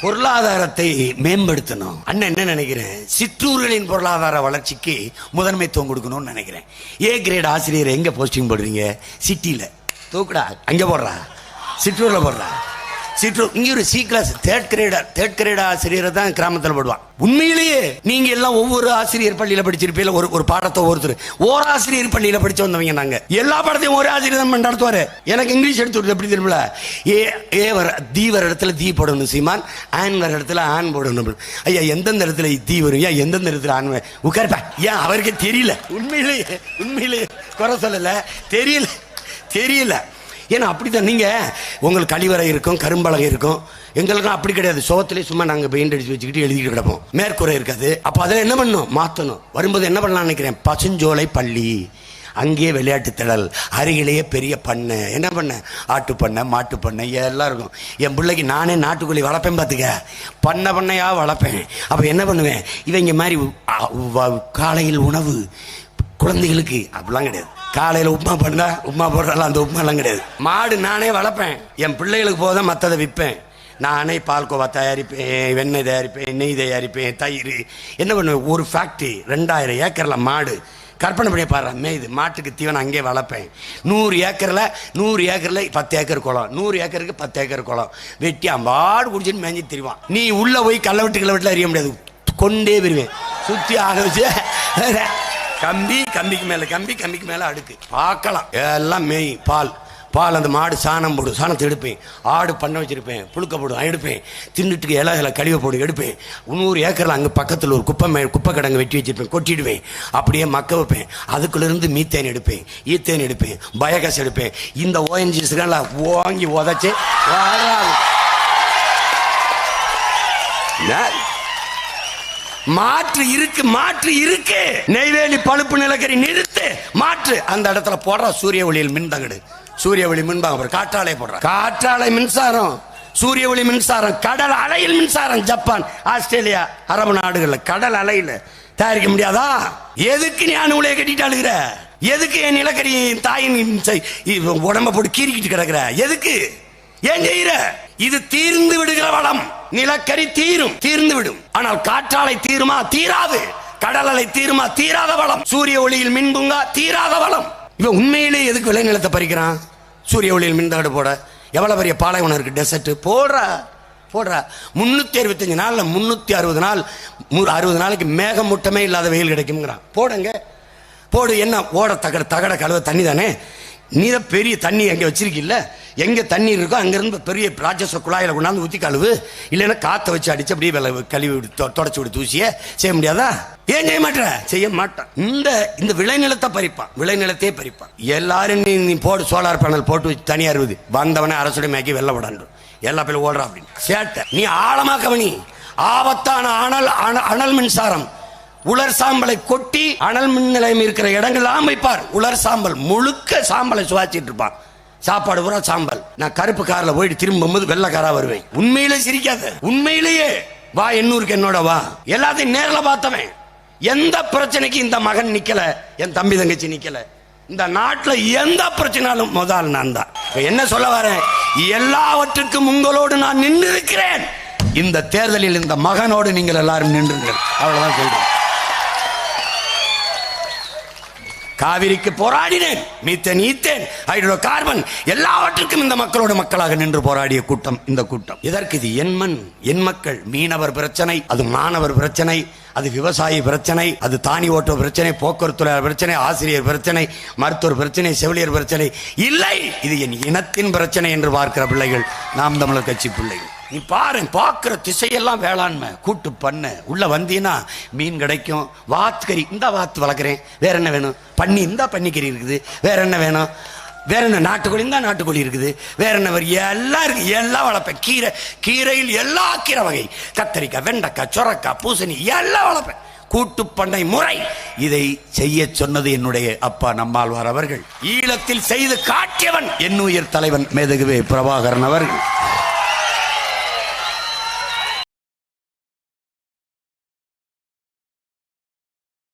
பொருளாதாரத்தை மேம்படுத்தணும். அண்ணன் என்ன நினைக்கிறேன்? சிற்றூர்களின் பொருளாதார வளர்ச்சிக்கு முதன்மைத்துவம் கொடுக்கணும்னு நினைக்கிறேன். ஏ கிரேட் ஆசிரியர் எங்க போஸ்டிங் போடுறீங்க? சிட்டியில் தூக்குடா. அங்க போடுறா. சிற்றூர்ல போடுறா. சிற்றூர் இங்கே ஒரு C class third grader third grade ஆசிரியரை தான் கிராமத்தில் போடுவான். உண்மையிலேயே நீங்க எல்லாம் ஒவ்வொரு ஆசிரியர் பள்ளியில படிச்சிருப்பீங்க ஒரு ஒரு பாடத்தை ஒருத்தர் ஓர் ஆசிரியர் பள்ளியில படிச்சு வந்தவங்க நாங்க. எல்லா பாடத்தையும் ஒரே ஆசிரியர் தான் நடத்துவாரு. எனக்கு இங்கிலீஷ் எடுத்து விடுது எப்படி தெரியுமில ஏ ஏ வர தீ வர இடத்துல தீ போடணும் சீமான். ஆன் வர இடத்துல ஆன் போடணும். ஐயா எந்தெந்த இடத்துல தீ வரும்? ஏன் எந்தெந்த இடத்துல ஆன் வரும்? உட்காருப்பா. ஏன் அவருக்கு தெரியல. உண்மையிலேயே உண்மையிலேயே குறை சொல்லல. தெரியல. தெரியல. ஏன்னா அப்படித்தான் நீங்கள் உங்களுக்கு கழிவறை இருக்கும் கரும்பலகை இருக்கும். எங்களுக்கும் அப்படி கிடையாது. சோகத்திலே சும்மா நாங்கள் பெயிண்ட் அடித்து வச்சுக்கிட்டு எழுதிட்டு கிடப்போம். மேற்கூரை இருக்காது. அப்போ அதில் என்ன பண்ணணும்? மாற்றணும் வரும்போது என்ன பண்ணலாம்னு நினைக்கிறேன்? பசுஞ்சோலை பள்ளி. அங்கேயே விளையாட்டு திடல். அருகிலேயே பெரிய பண்ணை. என்ன பண்ண? ஆட்டு பண்ணை மாட்டு பண்ணை எல்லாம் இருக்கும். என் பிள்ளைக்கு நானே நாட்டுக்கோழி வளர்ப்பேன் பார்த்துக்க பண்ணை பண்ணையாக வளர்ப்பேன். அப்போ என்ன பண்ணுவேன்? இவங்க மாதிரி காலையில் உணவு குழந்தைகளுக்கு அப்படிலாம் கிடையாது. காலையில் உப்புமா பண்ணா உப்புமா போடுறால அந்த உப்புமாலாம் கிடையாது. மாடு நானே வளர்ப்பேன். என் பிள்ளைகளுக்கு போத மற்றதை விற்பேன். நானே பால்கோவா தயாரிப்பேன் வெண்ணெய் தயாரிப்பேன் நெய் தயாரிப்பேன் தயிர். என்ன பண்ணுவேன்? ஒரு ஃபேக்ட்ரி ரெண்டாயிரம் ஏக்கரில் மாடு. கற்பனை பண்ணி பாரு இது மாட்டுக்கு தீவனம் அங்கேயே வளர்ப்பேன். நூறு ஏக்கரில் நூறு ஏக்கரில் பத்து ஏக்கர் குளம். நூறு ஏக்கருக்கு பத்து ஏக்கர் குளம். வெட்டி அம்பாடு குடிச்சுன்னு மேஞ்சி திரிவான். நீ உள்ளே போய் கள்ள வெட்டு கள்ள வெட்டில் அறிய முடியாது. கொண்டே வருவேன் சுற்றி ஆக வச்சு கம்பி கம்பிக்கு மேல கம்பி கம்பிக்கு மேல அடுக்கு. பார்க்கலாம். எல்லாம் மெய் பால். பால் அந்த மாடு சாணம் போடும் சாணத்தை எடுப்பேன். ஆடு பண்ண வச்சிருப்பேன் புழுக்க போடும் எடுப்பேன். தின்னுட்டுக்கு இலை இலை கழிவை போடும் எடுப்பேன். நூறு ஏக்கரில் அங்கே பக்கத்தில் ஒரு குப்பை மே குப்பை கிடங்கு வெட்டி வச்சிருப்பேன் கொட்டிடுவேன். அப்படியே மக்க வைப்பேன். அதுக்குள்ளேருந்து மீத்தேன் எடுப்பேன் ஈத்தேன் எடுப்பேன் பயோகேஸ் எடுப்பேன். இந்த ஓஎன்ஜிஸ்லாம் ஓங்கி உதச்சி வராது நான் மாற்று இருக்கு மாற்று இருக்கு. நெய்வேலி பழுப்பு நிலக்கரி நிறுத்து மாற்று. அந்த இடத்துல போடுற சூரிய ஒளியில் மின் தகடு. சூரிய ஒளி மின்பாங்க காற்றாலை போடுற. காற்றாலை மின்சாரம் சூரிய ஒளி மின்சாரம் கடல் அலையில் மின்சாரம் ஜப்பான் ஆஸ்திரேலியா அரபு நாடுகள்ல கடல் அலையில தயாரிக்க முடியாதா? எதுக்கு நீ அணுகுலையை கட்டிட்டு அழுகிற? எதுக்கு என் நிலக்கரி தாயின் செய்- உடம்ப போட்டு கீறிக்கிட்டு கிடக்குற? எதுக்கு? ஏன் செய்யற? இது தீர்ந்து விடுகிற வளம். நிலக்கரி தீரும் தீர்ந்து விடும். ஆனால் காற்றாலை தீருமா? தீராது. கடலலை தீருமா? தீராத வளம். சூரிய ஒளியில் மின்புங்கா தீராத வளம். இவன் உண்மையிலே எதுக்கு விளைநிலத்தை பறிக்கிறான்? சூரிய ஒளியில் மின் தகடு போட. எவ்வளவு பெரிய பாலைவனம் இருக்கு? டெசர்ட் போடுறா. போடுறா. முன்னூத்தி அறுபத்தஞ்சு நாள்ல முன்னூத்தி அறுபது நாள் நூறு அறுபது நாளைக்கு மேகமூட்டமே இல்லாத வெயில் கிடைக்குங்கிறான் போடுங்க. போடு என்ன? ஓட தகட தகட கழுவ தண்ணி தானே நீ தான் பெரிய தண்ணி எங்கே வச்சிருக்கில்ல? எங்கே தண்ணி இருக்கோ அங்கேருந்து பெரிய ராட்சச குழாயில் கொண்டாந்து ஊற்றி கழுவு. இல்லைன்னா காற்றை வச்சு அடிச்சு அப்படியே வெள்ள கழுவி விடு தொ- தொடச்சு விடு தூசியை செய்ய முடியாதா? ஏன் செய்ய மாட்டேற? செய்ய மாட்டான் இந்த இந்த விளைநிலத்தை பறிப்பான் விளைநிலத்தையே பறிப்பான் எல்லாரும் நீ நீ போடு சோலார் பேனல் போட்டு வச்சு தனியாக இருக்குது வந்தவனே அரசுடைய மேக்கி வெள்ள விடாண்டு எல்லா பேரும் ஓடுறா அப்படின்னு. சேட்டை. நீ ஆழமா கவனி ஆபத்தான அனல் அன- அனல் மின்சாரம். உலர் சாம்பலை கொட்டி அனல் மின் நிலையம் இருக்கிற இடங்கள்லாம் வைப்பார். உலர் சாம்பல் முழுக்க சாம்பலை சுவாச்சிட்டு இருப்பான். சாப்பாடு பூரா சாம்பல். நான் கருப்பு கார்ல போயிட்டு திரும்பும்போது வெள்ளை காரா வருவேன். உண்மையிலே சிரிக்காத. உண்மையிலேயே வா எண்ணூருக்கு என்னோட வா. எல்லாத்தையும் நேரில் பார்த்தவன். எந்த பிரச்சனைக்கு இந்த மகன் நிக்கல? என் தம்பி தங்கச்சி நிக்கல. இந்த நாட்டில் எந்த பிரச்சனாலும் முதல் நான் தான். என்ன சொல்ல வரேன்? எல்லாவற்றுக்கும் உங்களோடு நான் நின்று இருக்கிறேன் இந்த தேர்தலில் இந்த மகனோடு நீங்கள் எல்லாரும் நின்றுங்கள். அவ்வளவுதான் சொல்றேன். காவிரிக்கு போராடினேன். மீத்தேன் ஈத்தேன் ஹைட்ரோ கார்பன் எல்லாவற்றுக்கும் இந்த மக்களோட மக்களாக நின்று போராடிய கூட்டம் இந்த கூட்டம். இதற்கு இது என் மண் என் மக்கள். மீனவர் பிரச்சனை அது மாணவர் பிரச்சனை அது விவசாயி பிரச்சனை அது தானி ஓட்டுற பிரச்சனை போக்குவரத்து பிரச்சனை ஆசிரியர் பிரச்சனை மருத்துவர் பிரச்சனை செவிலியர் பிரச்சனை. இல்லை இது என் இனத்தின் பிரச்சனை என்று பார்க்கிற பிள்ளைகள் நாம் தமிழர் கட்சி பிள்ளைகள். நீ பாரு பார்க்குற திசையெல்லாம் வேளாண்மை. கூட்டு பண்ணு. உள்ள வந்தீங்கன்னா மீன் கிடைக்கும். வாத்துக்கறி இந்த வாத்து வளர்க்குறேன். வேற என்ன வேணும்? பண்ணி இந்த பன்னிக்கறி இருக்குது. வேற என்ன வேணும்? வேற என்ன நாட்டுக்கோழி இந்த நாட்டுக்கோழி இருக்குது. வேற என்ன எல்லாம் இருக்கு. எல்லாம் வளர்ப்பேன். கீரை கீரையில் எல்லா கீரை வகை. கத்தரிக்காய் வெண்டைக்காய் சொரக்காய் பூசணி எல்லாம் வளர்ப்பேன். கூட்டு பண்ணை முறை. இதை செய்ய சொன்னது என்னுடைய அப்பா நம்மாழ்வார் அவர்கள். ஈழத்தில் செய்து காட்டியவன் என்னுயிர் தலைவன் மேதகுவே பிரபாகரன் அவர்கள்.